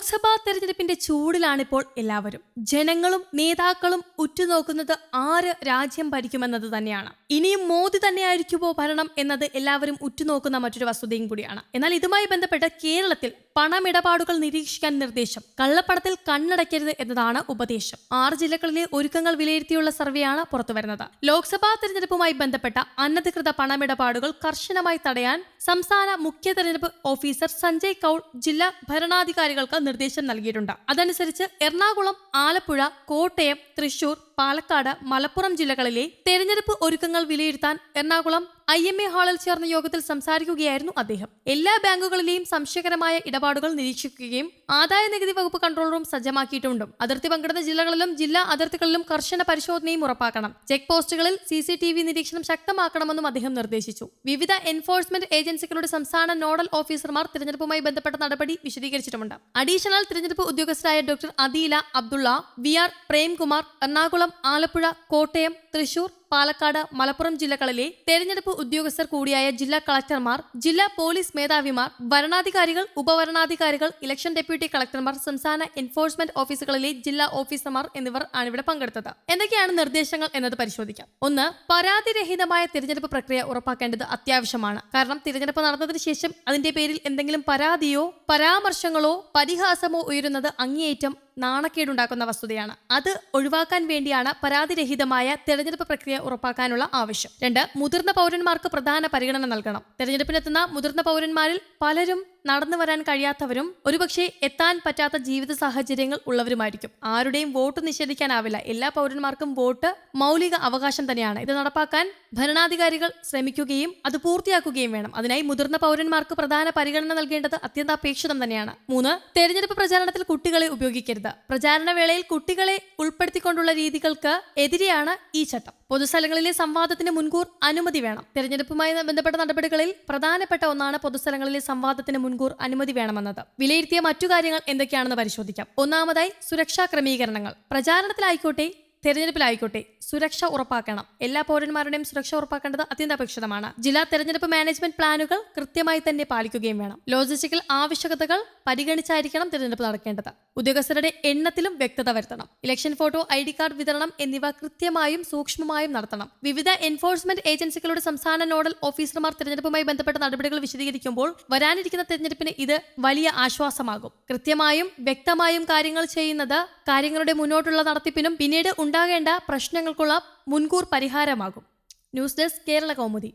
ലോക്സഭാ തെരഞ്ഞെടുപ്പിന്റെ ചൂടിലാണിപ്പോൾ എല്ലാവരും. ജനങ്ങളും നേതാക്കളും ഉറ്റുനോക്കുന്നത് ആര് രാജ്യം ഭരിക്കുമെന്നത് തന്നെയാണ്. ഇനിയും മോദി തന്നെയായിരിക്കുമോ ഭരണം എന്നത് എല്ലാവരും ഉറ്റുനോക്കുന്ന മറ്റൊരു വസ്തുതയും കൂടിയാണ്. എന്നാൽ ഇതുമായി ബന്ധപ്പെട്ട് കേരളത്തിൽ പണമിടപാടുകൾ നിരീക്ഷിക്കാൻ നിർദ്ദേശം. കള്ളപ്പണത്തിൽ കണ്ണടയ്ക്കരുത് എന്നതാണ് ഉപദേശം. ആറ് ജില്ലകളിലെ ഒരുക്കങ്ങൾ വിലയിരുത്തിയുള്ള സർവേയാണ് പുറത്തുവരുന്നത്. ലോക്സഭാ തെരഞ്ഞെടുപ്പുമായി ബന്ധപ്പെട്ട അനധികൃത പണമിടപാടുകൾ കർശനമായി തടയാൻ സംസ്ഥാന മുഖ്യ തെരഞ്ഞെടുപ്പ് ഓഫീസർ സഞ്ജയ് കൌൾ ജില്ലാ ഭരണാധികാരികൾക്ക് നിർദ്ദേശം നൽകിയിട്ടുണ്ട്. അതനുസരിച്ച് എറണാകുളം ആലപ്പുഴ കോട്ടയം തൃശൂർ പാലക്കാട് മലപ്പുറം ജില്ലകളിലെ തെരഞ്ഞെടുപ്പ് ഒരുക്കങ്ങൾ വിലയിരുത്താൻ എറണാകുളം ഐ എം എ ഹാളിൽ ചേർന്ന യോഗത്തിൽ സംസാരിക്കുകയായിരുന്നു അദ്ദേഹം. എല്ലാ ബാങ്കുകളിലെയും സംശയകരമായ ഇടപാടുകൾ നിരീക്ഷിക്കുകയും ആദായ നികുതി വകുപ്പ് കൺട്രോൾ റൂം സജ്ജമാക്കിയിട്ടുണ്ട്. അതിർത്തി പങ്കിടുന്ന ജില്ലകളിലും ജില്ലാ അതിർത്തികളിലും കർശന പരിശോധനയും ഉറപ്പാക്കണം. ചെക്ക് പോസ്റ്റുകളിൽ സി സി ടി വി നിരീക്ഷണം ശക്തമാക്കണമെന്നും അദ്ദേഹം നിർദ്ദേശിച്ചു. വിവിധ എൻഫോഴ്സ്മെന്റ് ഏജൻസികളുടെ സംസ്ഥാന നോഡൽ ഓഫീസർമാർ തിരഞ്ഞെടുപ്പുമായി ബന്ധപ്പെട്ട നടപടി വിശദീകരിച്ചിട്ടുമുണ്ട്. അഡീഷണൽ തിരഞ്ഞെടുപ്പ് ഉദ്യോഗസ്ഥരായ doctor Adeela Abdulla V R Premkumar Ernakulam Alappuzha Kottayam Thrissur Palakkad Malappuram ജില്ലകളിലെ തെരഞ്ഞെടുപ്പ് ഉദ്യോഗസ്ഥർ കൂടിയായ ജില്ലാ കളക്ടർമാർ ജില്ലാ പോലീസ് മേധാവിമാർ വരണാധികാരികൾ ഉപവരണാധികാരികൾ ഇലക്ഷൻ ഡെപ്യൂട്ടി കളക്ടർമാർ സംസ്ഥാന എൻഫോഴ്സ്മെന്റ് ഓഫീസുകളിലെ ജില്ലാ ഓഫീസർമാർ എന്നിവർ ആണ് ഇവിടെ പങ്കെടുത്തത്. എന്തൊക്കെയാണ് നിർദ്ദേശങ്ങൾ എന്നത് പരിശോധിക്കാം. ഒന്ന് പരാതിരഹിതമായ തിരഞ്ഞെടുപ്പ് പ്രക്രിയ ഉറപ്പാക്കേണ്ടത് അത്യാവശ്യമാണ്. കാരണം തിരഞ്ഞെടുപ്പ് നടന്നതിന് ശേഷം അതിന്റെ പേരിൽ എന്തെങ്കിലും പരാതിയോ പരാമർശങ്ങളോ പരിഹാസമോ ഉയരുന്നത് അങ്ങേയറ്റം നാണക്കേടുണ്ടാക്കുന്ന വസ്തുതയാണ്. അത് ഒഴിവാക്കാൻ വേണ്ടിയാണ് പരാതിരഹിതമായ തെരഞ്ഞെടുപ്പ് പ്രക്രിയ ഉറപ്പാക്കാനുള്ള ആവശ്യം. രണ്ട് മുതിർന്ന പൗരന്മാർക്ക് പ്രധാന പരിഗണന നൽകണം. തെരഞ്ഞെടുപ്പിനെത്തുന്ന മുതിർന്ന പൗരന്മാരിൽ പലരും നടന്നു വരാൻ കഴിയാത്തവരും ഒരുപക്ഷെ എത്താൻ പറ്റാത്ത ജീവിത സാഹചര്യങ്ങൾ ഉള്ളവരുമായിരിക്കും. ആരുടെയും വോട്ട് നിഷേധിക്കാനാവില്ല. എല്ലാ പൗരന്മാർക്കും വോട്ട് മൗലിക അവകാശം തന്നെയാണ്. ഇത് നടപ്പാക്കാൻ ഭരണാധികാരികൾ ശ്രമിക്കുകയും അത് പൂർത്തിയാക്കുകയും വേണം. അതിനായി മുതിർന്ന പൗരന്മാർക്ക് പ്രധാന പരിഗണന നൽകേണ്ടത് അത്യന്താപേക്ഷിതം തന്നെയാണ്. മൂന്ന് തെരഞ്ഞെടുപ്പ് പ്രചാരണത്തിൽ കുട്ടികളെ ഉപയോഗിക്കരുത്. പ്രചാരണ വേളയിൽ കുട്ടികളെ ഉൾപ്പെടുത്തിക്കൊണ്ടുള്ള രീതികൾക്ക് എതിരെയാണ് ഈ ചട്ടം. പൊതുസ്ഥലങ്ങളിലെ സംവാദത്തിന് മുൻകൂർ അനുമതി വേണം. തെരഞ്ഞെടുപ്പുമായി ബന്ധപ്പെട്ട നടപടികളിൽ പ്രധാനപ്പെട്ട ഒന്നാണ് പൊതുസ്ഥലങ്ങളിലെ സംവാദത്തിന് മുൻകൂർ അനുമതി വേണമെന്നത്. വിലയിരുത്തിയ മറ്റു കാര്യങ്ങൾ എന്തൊക്കെയാണെന്ന് പരിശോധിക്കാം. ഒന്നാമതായി സുരക്ഷാ ക്രമീകരണങ്ങൾ. പ്രചാരണത്തിലായിക്കോട്ടെ തെരഞ്ഞെടുപ്പിലായിക്കോട്ടെ. സുരക്ഷ ഉറപ്പാക്കണം. എല്ലാ പൗരന്മാരുടെയും സുരക്ഷ ഉറപ്പാക്കേണ്ടത് അത്യന്താപേക്ഷിതമാണ്. ജില്ലാ തെരഞ്ഞെടുപ്പ് മാനേജ്മെന്റ് പ്ലാനുകൾ കൃത്യമായി തന്നെ പാലിക്കുകയും വേണം. ലോജിസ്റ്റിക്കൽ ആവശ്യകതകൾ പരിഗണിച്ചായിരിക്കണം തെരഞ്ഞെടുപ്പ് നടക്കേണ്ടത്. ഉദ്യോഗസ്ഥരുടെ എണ്ണത്തിലും വ്യക്തത വരുത്തണം. Election photo I D card വിതരണം എന്നിവ കൃത്യമായും സൂക്ഷ്മമായും നടത്തണം. വിവിധ എൻഫോഴ്സ്മെന്റ് ഏജൻസികളുടെ സംസ്ഥാന നോഡൽ ഓഫീസർമാർ തെരഞ്ഞെടുപ്പുമായി ബന്ധപ്പെട്ട നടപടികൾ വിശദീകരിക്കുമ്പോൾ വരാനിരിക്കുന്ന തിരഞ്ഞെടുപ്പിന് ഇത് വലിയ ആശ്വാസമാകും. കൃത്യമായും വ്യക്തമായും കാര്യങ്ങൾ ചെയ്യുന്നത് കാര്യങ്ങളുടെ മുന്നോട്ടുള്ള നടത്തിപ്പിനും പിന്നീട് ഉണ്ടാകേണ്ട പ്രശ്നങ്ങൾക്കുള്ള മുൻകൂർ പരിഹാരമാകും. News desk Kerala Kaumudi.